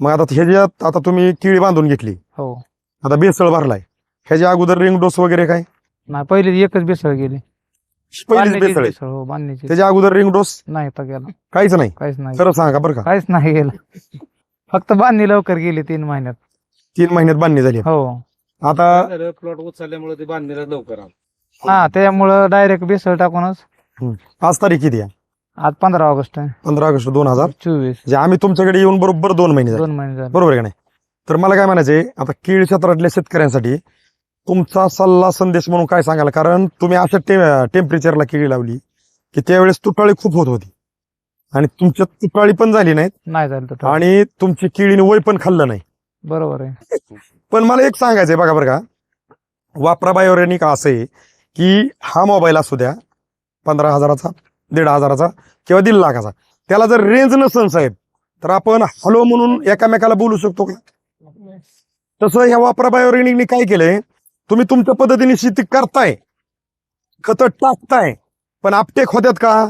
मग आता ह्याच्यात आता तुम्ही केळी बांधून घेतली हो. आता बेसळ भरलाय. ह्याच्या अगोदर रिंग डोस वगैरे काय? नाही पहिली एकच बेसळ गेली. पहिलीच बांधण्याची बेसळ आहे. हो बांधण्याची त्याच्या अगोदर रिंग डोस? नाही तर गेला. काहीच नाही? काहीच नाही. खरं सांगा बरं का. काहीच नाही गेलं. फक्त बांधणी लवकर गेली तीन महिन्यात. तीन महिन्यात बांधणी झाली. हो. आता प्लॉट उचलल्यामुळे ते बांधणीला लवकर आलं. हा त्याच्यामुळं डायरेक्ट बेसळ टाकूनच आज तारीख किती आहे? आज पंधरा ऑगस्ट आहे. पंधरा ऑगस्ट दोन हजार. चोवीस. म्हणजे आम्ही तुमच्याकडे येऊन बरोबर दोन महिने झाले. दोन महिने झाले. बरोबर आहे का नाही? तर मला काय म्हणायचंय आता केळी क्षेत्रातल्या शेतकऱ्यांसाठी तुमचा सल्ला संदेश म्हणून काय सांगाल? कारण तुम्ही अशा टे टेम्परेचरला केळी लावली की त्यावेळेस तुटाळी खूप होत होती. आणि तुमच्यात तुटाळी पण झाली नाहीत. नाही झालं आणि तुमची केळीने वय पण खाल्लं नाही. बरोबर आहे. पण मला एक सांगायचंय बघा बरं का. वापरा बायोरेनिक असं आहे की हा मोबाईल असू द्या पंधरा हजाराचा दीड हजाराचा किंवा दीड लाखाचा. त्याला जर रेंज नसन साहेब तर आपण हॅलो म्हणून एकामेकाला बोलू शकतो का? तसं ह्या वापरा बायोरेनिकने काय केलंय तुम्ही तुमच्या पद्धतीने शेती करताय खत टाकताय पण आपटेक होत्यात का?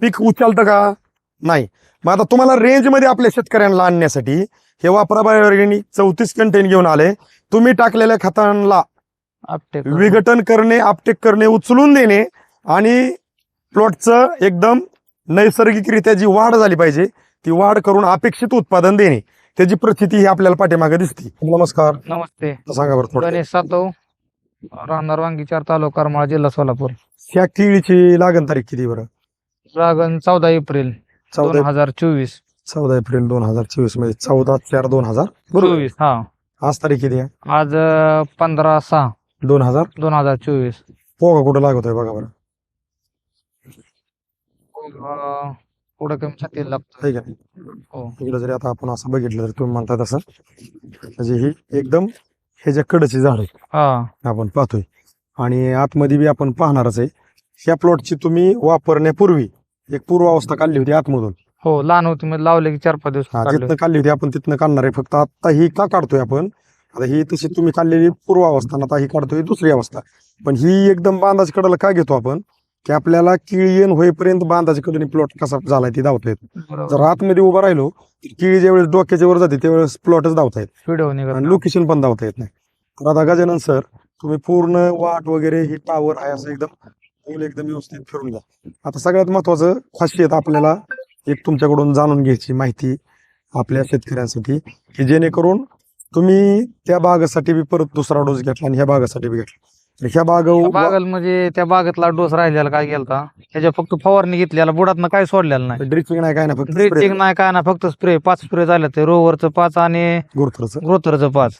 पीक उचलतं का? नाही. मग आता तुम्हाला रेंजमध्ये आपल्या शेतकऱ्यांना आणण्यासाठी हे वापरा बायोरेनिक चौतीस कंटेन घेऊन आले. तुम्ही टाकलेल्या खतांना विघटन करणे आपटेक करणे उचलून देणे आणि प्लॉटचं एकदम नैसर्गिकरित्या जी वाढ झाली पाहिजे ती वाढ करून अपेक्षित उत्पादन देणे त्याची प्रचिती ही आपल्याला पाठीमागे दिसते. नमस्कार. नमस्ते. सांगा बरं थोडं गणेश सातव राहणार वांगी चार तालुका करमाळा जिल्हा सोलापूर ह्या केळीची लागण तारीख किती बरं? रागन चौदा एप्रिल दोन चौदा हजार चोवीस. चौदा एप्रिल दोन हजार चोवीसमध्ये चौदा चार दोन हजार. बरोबर. चोवीस हा. आज तारीख किती आहे? आज पंधरा सहा. दोन हजार. दोन हजार चोवीस. पोगा कुठं लागतोय बघा बरं. अं, पुढं कमी छातीला लागतो. ठीक आहे. हो. इकडे जरी आता आपण असं बघितलं तर तुम्ही म्हणता तसं. म्हणजे ही एकदम ह्याच्या कडची झाड आहे हा. आपण पाहतोय. आणि आतमध्ये बी आपण पाहणारच आहे. ह्या प्लॉटची तुम्ही वापरण्यापूर्वी एक पूर्वावस्था काढली होती आतमधून. हो लहान होती मध्ये लावले की चार पाच दिवस हा काढले. जिथनं काढली होती. आपण तिथनं काढणार आहे. फक्त आता ही का काढतोय आपण? आता ही तशी तुम्ही काढलेली पूर्वावस्था आणि आता ही काढतोय दुसरी अवस्था. पण ही एकदम बांधाच्या कडेला का घेतो आपण? की आपल्याला किळीयन होईपर्यंत बांधाच्या कडेने प्लॉट कसा झालाय ती धावता येत. जर आतमध्ये उभा राहिलो केळी ज्यावेळेस डोक्याच्या वर जाते त्यावेळेस प्लॉटच धावता येत. आणि. लोकेशन पण धावता येत नाही. तर आता गजानन सर तुम्ही पूर्ण वाट वगैरे ही टावर आहे असं एकदम पूल एकदम व्यवस्थित फिरून घ्या. आता सगळ्यात महत्वाचं खासियत आपल्याला एक तुमच्याकडून जाणून घ्यायची माहिती आपल्या शेतकऱ्यांसाठी की जेणेकरून तुम्ही त्या बागेसाठी बी परत दुसरा डोस घेतला आणि ह्या बागेसाठी बी घेतला. ह्या बागल म्हणजे त्या बागेतला डोस राहिलेला काय गेलता? ह्याच्या फक्त फवारणी घेतलेला बुडातनं काय सोडलेलं नाही. ड्रिचिंग नाही काय नाही फक्त ड्रिचिंग नाही काय ना फक्त स्प्रे पाच स्प्रे झाले ते रोवरचं पाच आणि गुरुथरचं पाच.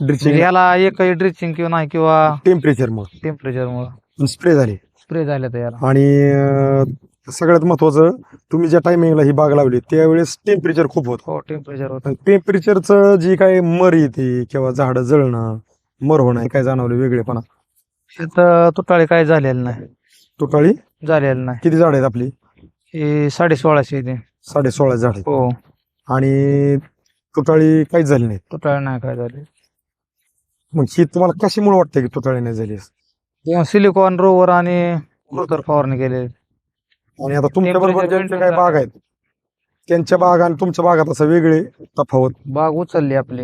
ड्रिचिंग. याला एकही ड्रिचिंग किंवा नाही किंवा टेम्परेचर मग. टेम्परेचर मुळे स्प्रे झाली. स्प्रे झाले तर याला. आणि सगळ्यात महत्वाचं तुम्ही ज्या टायमिंगला ही बाग लावली त्यावेळेस टेम्परेचर खूप होतं. हो टेम्परेचर होत. टेम्परेचरचं जी काय मर येते किंवा झाडं जळणं मर होणं काय जाणवलं वेगळेपणा. तिथं तुटाळी काय झालेलं नाही. तुटाळी? झालेलं नाही. किती झाड आहेत आपली? हे साडे सोळाशे ते साडे सोळा झाड आहेत. हो. आणि तुटाळी काहीच झाली नाही? तुटाळी नाही काय झाले? मग ही तुम्हाला कशामुळे वाटतं की तुटाळी नाही झाली? तेव्हा सिलिकॉन रोवर आणि ग्रोथर फवारणी केले आणि आता तुमच्या बरोबर Temperature ज्यांच्या maintain काय बाग आहेत त्यांच्या बाग आणि तुमच्या बागात असं वेगळे तफावत. बाग उचलली आपली.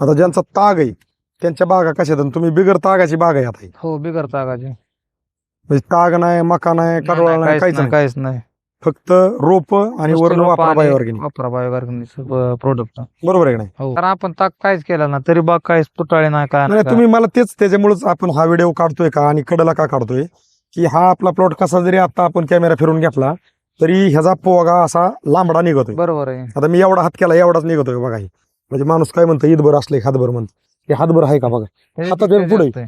आता ज्यांचा ताग आहे त्यांच्या बागा कशा आहेत तुम्ही बिगर तागाची बाग आहे आता ही. हो बिगर तागाची म्हणजे ताग नाही मका नाही कडवळ नाही काहीच नाही काहीच नाही. फक्त रोप आणि वरून वापरा बायोऑर्गॅनिक. वापरा प्रोडक्ट बरोबर आहे का नाही? हो. कारण आपण ताक काहीच केलं ना तरी बाग काहीच तुटाळी नाही काय नाही नाही तुम्ही मला तेच त्याच्यामुळेच आपण हा व्हिडिओ काढतोय का आणि कडला का काढतोय? की हा आपला प्लॉट कसा जरी आता आपण कॅमेरा फिरून घेतला तरी ह्याचा पोगा असा लांबडा निघतोय. बरोबर आहे. आता मी एवढा हात केला एवढाच निघतोय बघा हे. म्हणजे माणूस काय म्हणतो ईदभर असले हातभर म्हणतो. हे हातभर आहे का बघा? आता ते पुढे.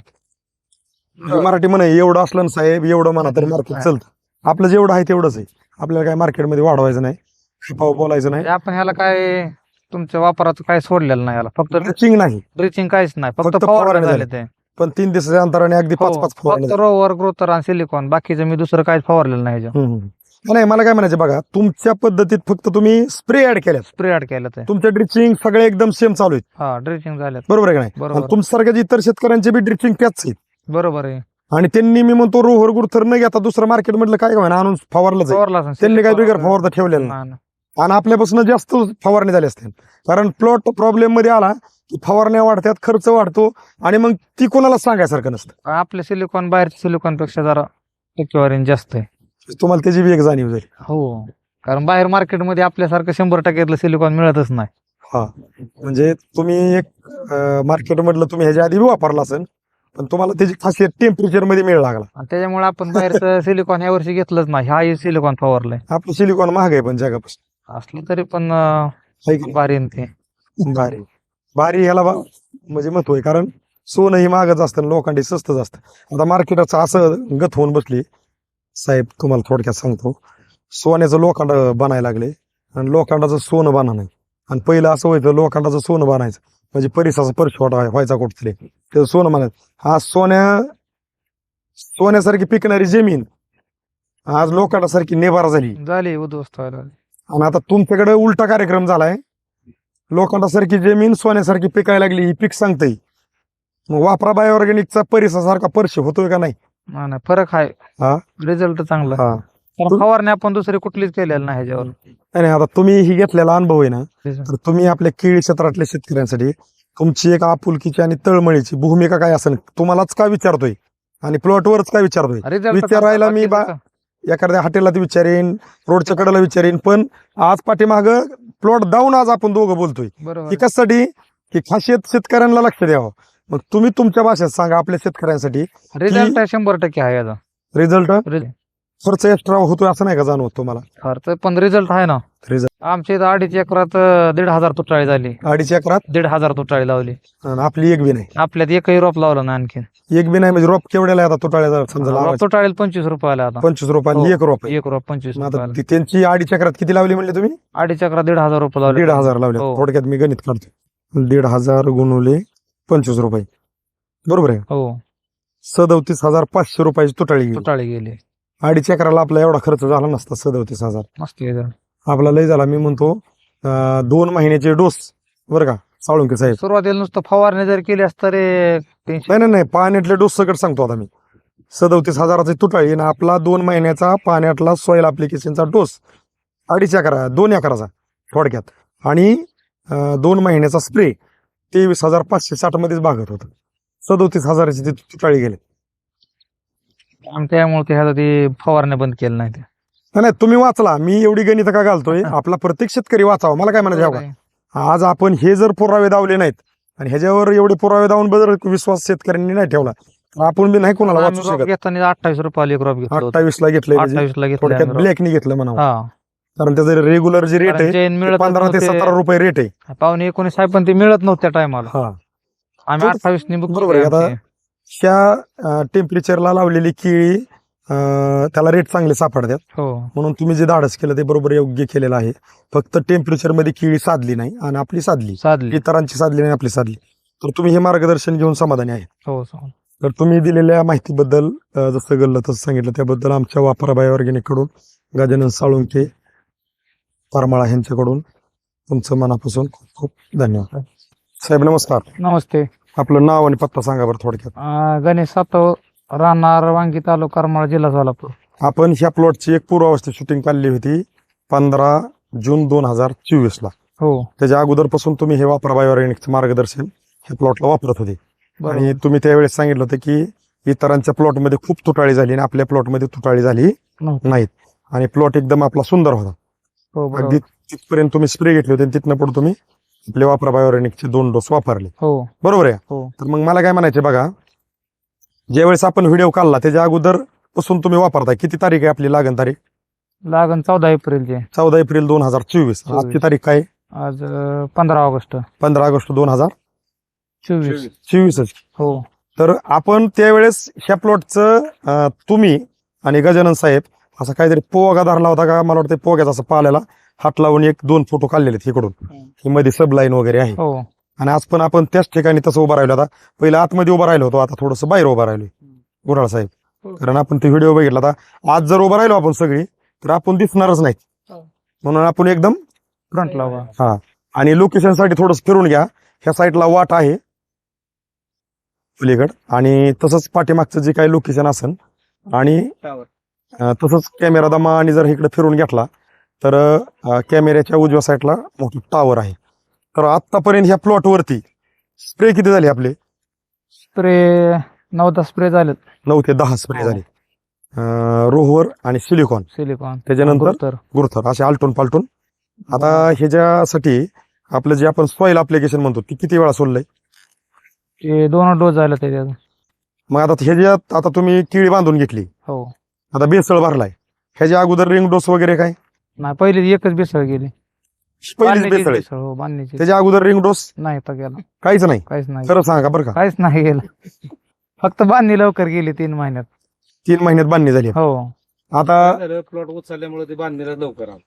मराठी म्हणे एवढं असलं ना साहेब एवढं म्हणा तर मार्केट चालतं. आपलं जेवढं आहे तेवढंच आहे. आपल्याला काय मार्केटमध्ये वाढवायचं नाही खपाव बोलायचं नाही. आपण ह्याला काय तुमच्या वापराचं काय सोडलेलं नाही याला फक्त ड्रिचिंग नाही. ड्रिचिंग काहीच नाही. फक्त फवारणी झाले ते. पण तीन दिवसाच्या अंतराने अगदी पाच हो, पाच फवारणी फक्त रोवर ग्रोथर आणि सिलिकॉन बाकीचं मी दुसरं काहीच फवारलेलं नाही. नाही मला काय म्हणायचं बघा तुमच्या पद्धतीत फक्त तुम्ही स्प्रे ऍड केल्यात. स्प्रे ऍड केलं ते तुमच्या ड्रिचिंग सगळे एकदम सेम चालू आहेत. हा ड्रिचिंग झाले बरोबर आहे का नाही? बरोबर. आणि तुमच्यासारख्या इतर शेतकऱ्यांचे बी ड्रिचिंग त्याच आहेत. बरोबर आहे. आणि त्यांनी मी म्हणतो रोहर गुरथर न घेता दुसरं मार्केट मधलं काय म्हणा आणून फवारलंच आहे. फवारला असेल. त्यांनी काय बिगर फवारता ठेवलेलं नाही. आणि आपल्यापासून जास्त फवारणी झाली असते. कारण प्लॉट प्रॉब्लेममध्ये आला की फवारण्या वाढतात खर्च वाढतो आणि मग ती कोणाला सांगायसारखं नसतं. आपल्या सिलिकॉन बाहेरच्या सिलिकॉनपेक्षा जरा टक्केवारी जास्त आहे. तुम्हाला त्याची बी एक जाणीव झाली. हो. कारण बाहेर मार्केटमध्ये आपल्यासारखं शंभर टक्क्यातलं सिलिकॉन मिळतच नाही. हा. म्हणजे तुम्ही एक मार्केट मधलं तुम्ही ह्याच्या आधी बी वापरला असेल पण तुम्हाला त्याची खासियत टेम्परेचरमध्ये मिळ लागला. आणि त्याच्यामुळे आपण बाहेरचं सिलिकॉन ह्या वर्षी घेतलंच नाही. हा सिलिकॉन फवारलंय आपलं सिलिकॉन महाग आहे पण जगापासून. असलं तरी पण अं, है की भारी आहे ते? भारी. भारी ह्याला बा म्हणजे महत्त्व आहे. कारण सोनं ही महागच असतं आणि लोखंडी स्वस्तच असतं. आता मार्केटाचं असं गत होऊन बसली साहेब तुम्हाला थोडक्यात सांगतो. सोन्याचं लोखंड बनायला लागले आणि लोखंडाचं सोनं बना नाही. आणि पहिलं असं व्हायचं लोखंडाचं सोनं बनायचं म्हणजे परिसाचा परशोट व्हायचा कुठतरी. त्याचं सोनं बनायचं हा सोन्या सोन्यासारखी पिकणारी जमीन आज लोखंडासारखी नेबारा झाली. झाली उद्ध्वस्त व्हायला लागली. आणि आता तुमच्याकडे उलटा कार्यक्रम झालाय. लोखंडासारखी जमीन सोन्यासारखी पिकायला लागली ही पीक सांगते मग वापरा बायोऑर्गॅनिकचा परिसासारखा पर्श होतोय का नाही? नाही नाही, फरक हा? आहे रिझल्ट चांगला. हा. कारण फवारणी आपण दुसरी कुठलीच केलेली नाही ह्याच्यावर. नाही आता तुम्ही ही घेतलेला अनुभव आहे ना तर तुम्ही आपल्या केळी क्षेत्रातल्या शेतकऱ्यांसाठी तुमची एक आपुलकीची आणि तळमळीची भूमिका काय असेल तुम्हालाच का विचारतोय? आणि प्लॉटवरच काय विचारतोय? विचारायला मी बा- एखाद्या हॉटेलला ती विचारेन रोडच्या कडेला विचारेन पण आज पाठीमाग प्लॉट डाऊन आज आपण दोघं बोलतोय. बरोबर. ही कशासाठी? की खासियत शेतकऱ्यांना लक्ष द्यावं. मग तुम्ही तुमच्या भाषेत सांगा आपल्या शेतकऱ्यांसाठी रिझल्ट शंभर टक्के आहे याचा रिझल्ट. खर्च एक्स्ट्रा होतोय असं नाही का जाणवत तुम्हाला? खर्च पण रिझल्ट आहे ना. Result. आमच्या इथं अडीच एकरात दीड हजार तुटाळी झाली. अडीच एकरात? दीड हजार तुटाळी लावली. आणि आपली एक बी नाही. आपल्यात एकही रोप लावलं ना आणखी एक बी नाही म्हणजे रोप केवढ्याला आता तुटाळ्या समजा रोप लावायचं. तुटाळी पंचवीस रुपयाला आता. पंचवीस रुपयाला हो. एक रोप आहे. एक रोप पंचवीस मग आता रुपयाला ती- त्यांची अडीच एकरात किती लावली म्हणले तुम्ही? अडीच एकरात दीड हजार रुपये लावले. दीड हजार लावले. हो. थोडक्यात मी गणित काढतो. दीड हजार गुणवले पंचवीस रुपये. बरोबर आहे हो. सदोतीस हजार पाचशे रुपयाची तुटाळी गेली. तुटाळी गेली. अडीच एकराला आपला एवढा खर्च झाला नसता सदोतीस हजार. मस्त आहे जरा. आपला लय झाला. मी म्हणतो अं, दोन महिन्याचे डोस बरं का साळुंके साहेब. सुरुवातीला नुसतं फवारणी जर केली असतं टेन्शन नाही नाही नाही पाण्यातले डोस सकट सांगतो आता मी. सदोतीस हजाराची तुटाळी आणि आपला दोन महिन्याचा पाण्यातला सॉईल अप्लिकेशनचा डोस अडीच एकरा दोन एकराचा थोडक्यात. आणि अं, दोन महिन्याचा स्प्रे तेवीस हजार पाचशे साठ मध्येच भागत होतं. सदोतीस हजाराची ती तुटाळी गेले. आणि त्यामुळे ते ह्याचा ते फवारणी बंद केलं नाही ते नाही, नाही तुम्ही वाचला. मी एवढी गणित का घालतोय? आपला प्रत्येक शेतकरी वाचावा. मला काय म्हणायचं आहे बघा. आज आपण हे जर पुरावे दावले नाहीत आणि ह्याच्यावर एवढे पुरावे दावून बदल विश्वास शेतकऱ्यांनी नाही ठेवला आपण बी नाही कोणाला आम्ही वाचू रोप शकत. घेताना अठ्ठावीस रुपये एक रोप घेतलं होतं. अठ्ठावीस ला म्हणजे अठ्ठावीस ला घेतलं थोडक्यात. ब्लॅकनी घेतलं म्हणा हा. कारण त्याचं रेग्युलर जे रेट कारण आहे चेन ते मिळत पंधरा ते नव्हते. सतरा रुपये रेट आहे. पावणे एकोणीस आहे पण ते मिळत नव्हतं त्या टायमाला हा. आम्ही तर- अठ्ठावीस नि बरोबर आहे, आता- ह्या टेम्परेचरला लावलेली केळी अं, त्याला रेट चांगले सापडतात. हो. म्हणून तुम्ही जे धाडस केलं ते बरोबर योग्य केलेलं आहे. फक्त टेम्परेचरमध्ये केळी साधली नाही आणि आपली साधली. साधली. इतरांची साधली नाही आपली साधली. तर तुम्ही हे मार्गदर्शन घेऊन समाधानी आहे. हो हो. तर तुम्ही दिलेल्या माहितीबद्दल अ, जसं गल्लं तसं सांगितलं त्याबद्दल आमच्या वापराबाई ऑर्गॅनिककडून गजानन साळुंके परमाळा यांच्याकडून तुमचं मनापासून खूप खूप धन्यवाद. साहेब नमस्कार. नमस्ते. आपलं नाव आणि पत्ता सांगा बरं थोडक्यात. अं, गणेश सातव राहणार वांगी तालुका करमाळा जिल्हा सोलापूर. आपण ह्या प्लॉटची एक पूर्वावस्थेत शूटिंग काढली होती पंधरा जून दोन हजार चोवीस ला. हो. त्याच्या अगोदरपासून तुम्ही हे वापराबाई ऑर्गॅनिकचं मार्गदर्शन ह्या प्लॉटला वापरत होते. आणि बरोबर तुम्ही त्यावेळेस सांगितलं होतं की इतरांच्या प्लॉटमध्ये खूप तुटाळी झाली आणि आपल्या प्लॉटमध्ये तुटाळी झाली नव्हतं. नाहीत. आणि प्लॉट एकदम आपला सुंदर होता. हो अगदी बरोबर तिथपर्यंत तुम्ही स्प्रे घेतले होते आणि तिथनं पुढे तुम्ही आपले वापरा बायोरेनिकचे दोन डोस वापरले. हो. बरोबर आहे? हो. तर मग मला काय म्हणायचे बघा ज्यावेळेस आपण व्हिडिओ काढला त्याच्या अगोदरपासून तुम्ही वापरताय. किती तारीख आहे आपली? लागण तारीख? लागण चौदा एप्रिलचे चौदा एप्रिल दोन हजार चोवीस. आजची तारीख काय आज पंधरा ऑगस्ट. पंधरा ऑगस्ट दोन हजार चोवीस. चोवीसच. हो. तर आपण त्यावेळेस ह्या प्लॉटचं तुम्ही आणि गजानन साहेब असा काहीतरी पोगा धरला होता का मला वाटतं पोग्याचा असं पाल्याला हात लावून एक दोन फोटो काढलेले आहेत इकडून. ही मध्ये सबलाईन वगैरे आहे. हो. आणि आज पण आपण त्याच ठिकाणी तसं उभं राहिलो आता. पहिलं आतमध्ये उभं राहिलो होतो आता थोडंसं बाहेर उभं राहिलो गुराळ साहेब. हो. कारण आपण ते व्हिडिओ बघितला आता. आज जर उभं राहिलो आपण सगळी तर आपण दिसणारच नाही हो. म्हणून आपण एकदम फ्रंटला. हा. आणि लोकेशनसाठी थोडस फिरून घ्या. ह्या साईडला वाट आहे. पलीकड. आणि तसंच पाठीमागचं जे काही लोकेशन असेल आणि तसंच कॅमेरा दमा आणि जर इकडे फिरून घेतला तर कॅमेऱ्याच्या उजव्या साईडला मोठं टॉवर आहे. तर आतापर्यंत ह्या प्लॉटवरती स्प्रे किती झाले आपले? स्प्रे नऊ दहा स्प्रे झालेत. नऊ ते दहा स्प्रे. झाले. अं, रोहवर आणि सिलिकॉन सिलिकॉन त्याच्यानंतर तर गुरुथर असे आलटून पालटून. आता ह्याच्यासाठी आपलं जे आपण सॉईल अप्लिकेशन म्हणतो ती किती वेळा सोडलंय? ते दोन डोस झाले त्याच्यात. मग आता ह्याच्यात आता तुम्ही किळी बांधून घेतली. हो. आता बेसळ भरलाय. ह्याच्या अगोदर रिंग डोस वगैरे काय? नाही पहिली एकच बेसळ गेली. पहिलीच बांधणीचीच बेसळ आहे. हो त्याच्या अगोदर रिंग डोस नाही तर गेला. काहीच नाही. काहीच नाही. सांगा बरं का. काहीच नाही गेलं. फक्त बांधणी लवकर गेली तीन महिन्यात. तीन महिन्यात बांधणी झाली. हो. आता प्लॉट उचलल्यामुळे ते बांधणीला लवकर आलं.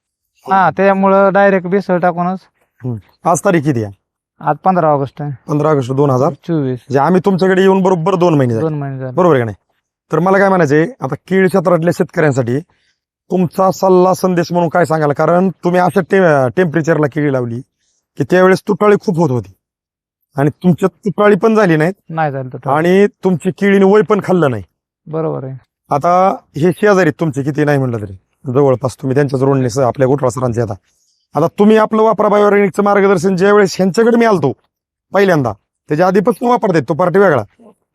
हा त्याच्यामुळं डायरेक्ट बेसळ टाकूनच. आज तारीख किती आहे? आज पंधरा ऑगस्ट आहे. पंधरा ऑगस्ट दोन हजार. चोवीस. जे आम्ही तुमच्याकडे येऊन बरोबर दोन महिने झाले. दोन महिने झाले. बरोबर आहे का नाही? तर मला काय म्हणायचंय आता केळी क्षेत्रातल्या शेतकऱ्यांसाठी तुमचा सल्ला संदेश म्हणून काय सांगाल? कारण तुम्ही अशा टे टेम्परेचरला केळी लावली की त्यावेळेस तुटाळी खूप होत होती. आणि तुमच्यात तुटाळी पण झाली नाहीत. नाही झालं आणि तुमची केळीने वय पण खाल्लं नाही. बरोबर आहे. आता हे शेजारी तुमचे किती नाही म्हणलं तरी. जवळपास तुम्ही त्यांच्याच रोडने आपल्या गोठरा सरांचे आता. आता तुम्ही आपलं वापरा बायोरेनिकचं मार्गदर्शन ज्यावेळेस ह्यांच्याकडे मी आलतो पहिल्यांदा त्याच्या आधीपासून वापरते तो पार्टी वेगळा.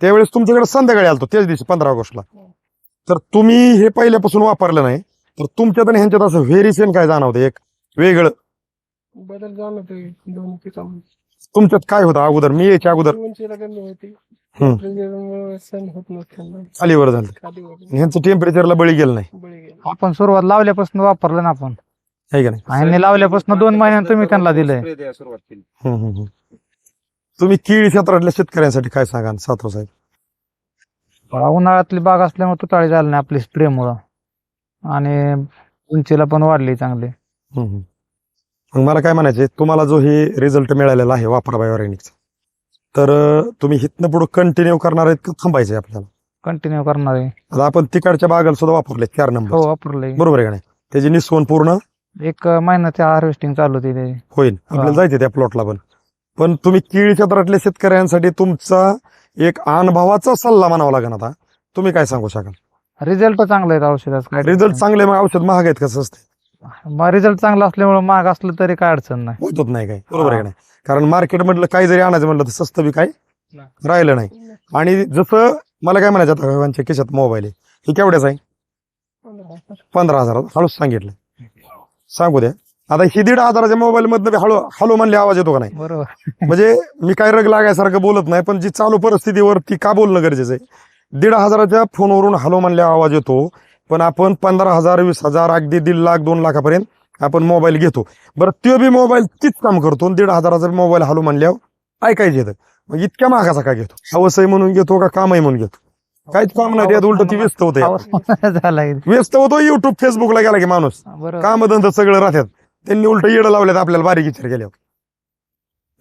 त्यावेळेस तुमच्याकडे संध्याकाळी आलतो त्याच दिवशी पंधरा ऑगस्टला. तर तुम्ही हे पहिल्यापासून वापरलं नाही तर तुमच्यात आणि ह्यांच्यात असं व्हेरिएशन काय जाणवतं? एक वेगळं. बदल जाणवतोय तुमच्यात काय होतं अगोदर? मी याच्या अगोदर उंचीला कमी होती हम्म. टेम्परेचरमुळे सण होत नसताना खालीवर झालं. खाली वर आणि ह्यांचं टेम्परेचरला बळी गेलं नाही. बळी गेला. आपण सुरुवात लावल्यापासून वापरलं ना आपण. आहे का नाही? आणि लावल्यापासून दोन महिन्यात तुम्ही त्यांना दिलंय. हम्म, हम्म, हम्म. तुम्ही केळी क्षेत्रातल्या शेतकऱ्यांसाठी काय सांगा सातव साहेब? उन्हाळ्यातली बाग असल्यामुळे तुटाळी झाली नाही आपली स्प्रे मुळे आणि उंचीला पण वाढली चांगली. हम्म. मग मला काय म्हणायचे तुम्हाला जो हे रिझल्ट मिळालेला आहे वापरा बायोरेनिकचा तर अं, तुम्ही हितनं पुढे कंटिन्यू करणार आहेत का थांबायचे आपल्याला? कंटिन्यू करणार आहे. आता आपण तिकडच्या बागाला सुद्धा वापरले चार नंबर हो वापरलंय बरोबर आहे का नाही? त्याची निस्वन पूर्ण? एक महिन्याची हार्वेस्टिंग चालू होती त्याची. होईल. आपल्याला हा. जायचे त्या प्लॉटला पण. पण तुम्ही केळी क्षेत्रातल्या शेतकऱ्यांसाठी तुमचा एक अनुभवाचा सल्ला म्हणावा लागेल आता. तुम्ही काय सांगू शकाल? रिझल्ट चांगला आहे औषधाचा रिझल्ट चांगले मग औषध महाग आहेत कसं असते? रिझल्ट चांगला असल्यामुळे महाग असलं तरी काय अडचण नाही. होत होत नाही काय बरोबर आहे का नाही? कारण मार्केट मधलं काही जरी आणायचं म्हटलं तर स्वस्त बी काय राहिलं नाही. आणि जसं मला काय म्हणायचं आता यांच्या खिशात मोबाईल आहे. हे केवढ्याच आहे? पंधरा हजार. पंधरा हजार. हळूच सांगितलं. सांगू द्या. आता ही दीड हजाराच्या मोबाईल मधनं हळू हळू म्हणले आवाज येतो का नाही? बरोबर. म्हणजे मी काय रग लागायसारखं बोलत नाही पण जी चालू परिस्थितीवर ती का बोलणं गरजेचं आहे? दीड हजाराच्या फोनवरून हॅलो म्हणल्या आवाज येतो पण आपण पंधरा हजार वीस हजार अगदी दीड लाख दोन लाखापर्यंत आपण मोबाईल घेतो. बरं तो बी मोबाईल तीच काम करतो दीड हजाराचा मोबाईल हॅलो म्हणल्यावर ऐकायचं येतं. मग इतक्या महागाचा का घेतो? हवसही म्हणून घेतो का कामही म्हणून घेतो? काहीच काम नाही त्यात उलट ती व्यस्त होते. व्यस्त होतो युट्यूब फेसबुकला गेला की माणूस. बरोबर. काम धंदा सगळं राहतात. त्यांनी उलट येडं लावल्यात आपल्याला बारीक विचार केल्यावर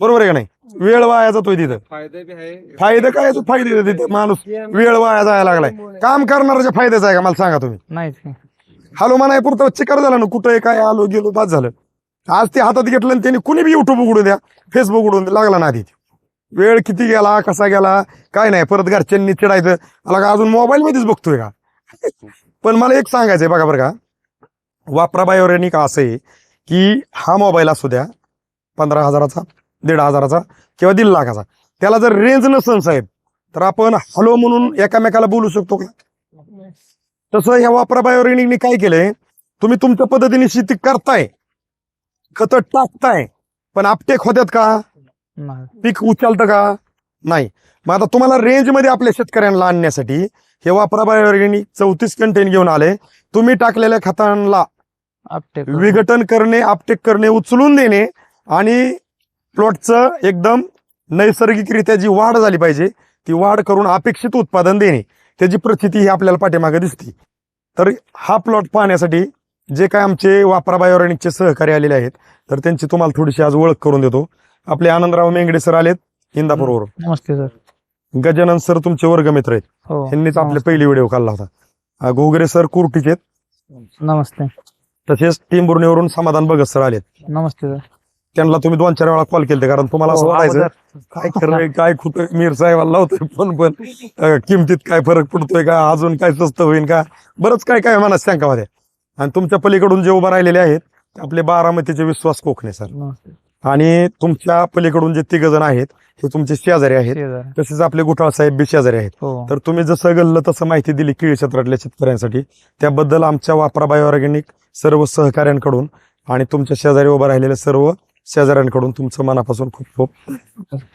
बरोबर आहे का नाही? वेळ वाया जातोय तिथं. फायदे बी आहे. फायदे काय? फायदे तिथे. माणूस वेळ वाया जायला लागलाय. काम करणाऱ्याच्या फायद्याचा आहे का? मला सांगा तुम्ही. नाहीच की. हॅलो म्हणाय पुरतं चिकार झाला ना. कुठं काय आलो गेलो बाद झालं. आज ते हातात घेतलं आणि त्यांनी कुणी बी युट्यूब उघडून द्या फेसबुक उघडून द्या, लागला ना आधी. वेळ किती गेला कसा गेला? काय नाही. परत घरच्यांनी चिडायचं. मला का अजून मोबाईल मध्येच बघतोय का? पण मला एक सांगायचंय बघा बरं का. वापरा बायोरेनिक असं आहे की हा मोबाईल असू द्या पंधरा हजाराचा दीड हजाराचा किंवा दीड लाखाचा. त्याला जर रेंज नसन साहेब तर आपण हॅलो म्हणून एकामेकाला बोलू शकतो का? तसं ह्या वापरा बायोरेनिकने काय केलंय तुम्ही तुमच्या पद्धतीने शेती करताय खत टाकताय पण आपटेक होत्यात का? पीक उचलतं का? नाही. मग आता तुम्हाला रेंजमध्ये आपल्या शेतकऱ्यांना आणण्यासाठी हे वापरा बायोरेनिक चौतीस कंटेन घेऊन आले. तुम्ही टाकलेल्या खतांना विघटन करणे आपटेक करणे उचलून देणे आणि प्लॉटचं एकदम नैसर्गिकरित्या जी वाढ झाली पाहिजे ती वाढ करून अपेक्षित उत्पादन देणे त्याची प्रचिती ही आपल्याला पाठीमागे दिसते. तर हा प्लॉट पाहण्यासाठी जे काय आमचे वापरा बायोरेनिकचे सहकारी आलेले आहेत तर त्यांची तुम्हाला थोडीशी आज ओळख करून देतो. आपले आनंदराव मेंगडे सर आलेत इंदापूरवरून. नमस्ते सर. गजानन सर तुमचे वर्गमित्र आहेत. हो. यांनीच आपले पहिली व्हिडिओ काढला होता. घोगरे सर कुर्टीचे नमस्ते. तसेच टिंबुर्णीवरून समाधान भगत सर आलेत नमस्ते सर त्यांना तुम्ही दोन चार वेळा कॉल केले कारण तुम्हाला असं हो, वाटायचं. काय खरंय काय खुट मीर साहेबाला लावतोय पण पण अं, किमतीत काय फरक पडतोय का अजून काय स्वस्त होईल का बरंच काय काय मनात शंका होत्या आणि तुमच्या पलीकडून जे उभं राहिलेले आहेत आपले बारामतीचे विश्वास कोकणे सर नमस्ते. आणि तुमच्या पलीकडून जे तिघ जण आहेत हे तुमचे शेजारी आहेत. शेजारी. तसेच आपले गुठाळ साहेब बी शेजारी आहेत. हो. तर तुम्ही जसं गल्लं तसं माहिती दिली केळी क्षेत्रातल्या शेतकऱ्यांसाठी त्याबद्दल आमच्या वापरा बायोऑर्गॅनिक सर्व सहकाऱ्यांकडून आणि तुमच्या शेजारी उभं राहिलेल्या सर्व शेजाऱ्यांकडून तुमचं मनापासून खूप खूप